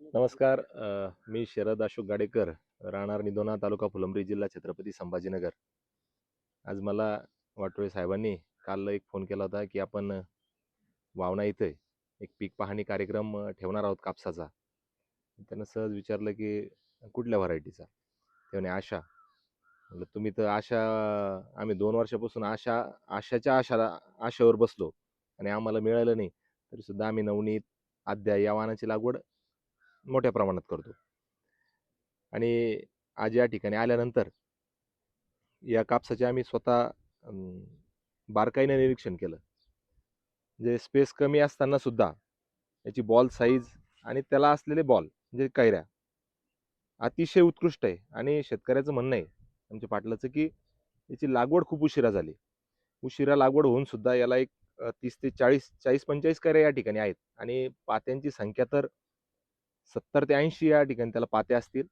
नमस्कार मी शरद अशोक गाडेकर राहणार निधोना तालुका फुलंब्री जिल्हा छत्रपती संभाजीनगर. आज मला वाटोळे साहेबांनी काल एक फोन केला होता की आपण वावना वावणा इथे एक पीक पाहणी कार्यक्रम ठेवणार आहोत कापसाचा. त्यानं सहज विचारलं की कुठल्या व्हरायटीचा? त्याने आशा. म्हटलं तुम्ही तर आशा आम्ही दोन वर्षापासून आशा आशाच्या आशाला आशेवर बसलो आणि आम्हाला मिळालं नाही. तरीसुद्धा आम्ही नवनीत आद्या या वाहनाची लागवड मोठ्या प्रमाणात करतो. आणि आज या ठिकाणी आल्यानंतर या कापसाचे आम्ही स्वतः बारकाईने निरीक्षण केलं. जे स्पेस कमी असताना सुद्धा याची बॉल साईज आणि त्याला असलेले बॉल म्हणजे कैऱ्या अतिशय उत्कृष्ट आहे. आणि शेतकऱ्याचं म्हणणं आहे आमच्या पाटलाचं की याची लागवड खूप उशिरा झाली. उशिरा लागवड होऊन सुद्धा याला एक तीस ते चाळीस चाळीस पंचेचाळीस कैऱ्या या ठिकाणी आहेत. आणि पात्यांची संख्या तर सत्तर ते ऐंशी या ठिकाणी त्याला पाते असतील.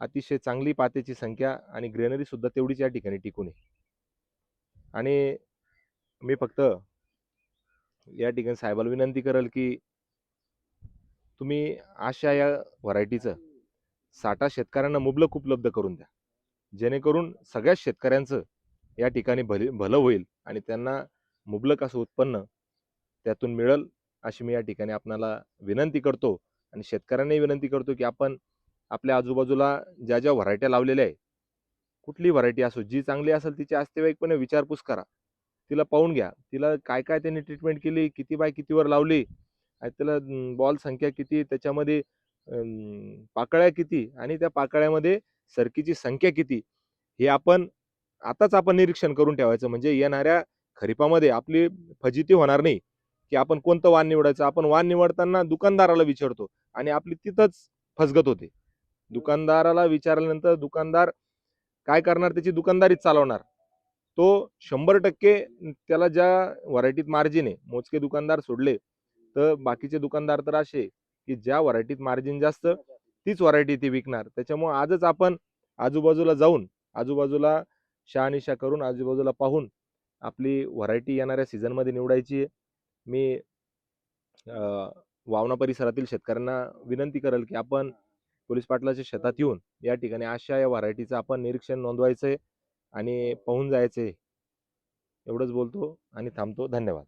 अतिशय चांगली पात्याची संख्या आणि ग्रेनरी सुद्धा तेवढीच या ठिकाणी टिकून आहे. आणि मी फक्त या ठिकाणी साहेबाला विनंती करेल की तुम्ही अशा या व्हरायटीचं साठा शेतकऱ्यांना मुबलक उपलब्ध करून द्या. जेणेकरून सगळ्याच शेतकऱ्यांचं या ठिकाणी भले भलं होईल आणि त्यांना मुबलक असं उत्पन्न त्यातून मिळेल अशी मी या ठिकाणी आपणाला विनंती करतो. आणि शेतकऱ्यांनाही विनंती करतो की आपण आपल्या आजूबाजूला ज्या ज्या व्हरायट्या लावलेल्या आहे कुठली व्हरायटी असो जी चांगली असेल तिची आस्तेवाईकपणे विचारपूस करा. तिला पाहून घ्या. तिला काय काय त्यांनी ट्रीटमेंट केली किती बाय कितीवर लावली आणि त्याला बॉल संख्या किती त्याच्यामध्ये पाकळ्या किती आणि त्या पाकळ्यामध्ये सरकीची संख्या किती हे आपण आताच आपण निरीक्षण करून ठेवायचं. म्हणजे येणाऱ्या खरीपामध्ये आपली फजिती होणार नाही. की आपण कोणतं वाण निवडायचं? आपण वाण निवडताना दुकानदाराला विचारतो आणि आपली तिथंच फसगत होते. दुकानदाराला विचारल्यानंतर दुकानदार काय करणार? त्याची दुकानदारीच चालवणार. तो शंभर टक्के त्याला ज्या व्हरायटीत मार्जिन आहे मोजके दुकानदार सोडले तर बाकीचे दुकानदार तर असे की ज्या व्हरायटीत मार्जिन जास्त तीच व्हरायटी ती विकणार. त्याच्यामुळे आजच आपण आजूबाजूला जाऊन आजूबाजूला शहानिशा करून आजूबाजूला पाहून आपली व्हरायटी येणाऱ्या सीझनमध्ये निवडायची आहे. मी अं, वावणा परिसरातील शेतकऱ्यांना विनंती करेल की आपण पोलीस पाटलाच्या शेतात येऊन या ठिकाणी अशा या व्हरायटीचं आपण निरीक्षण नोंदवायचं आहे आणि पाहून जायचं एवढंच बोलतो आणि थांबतो. धन्यवाद.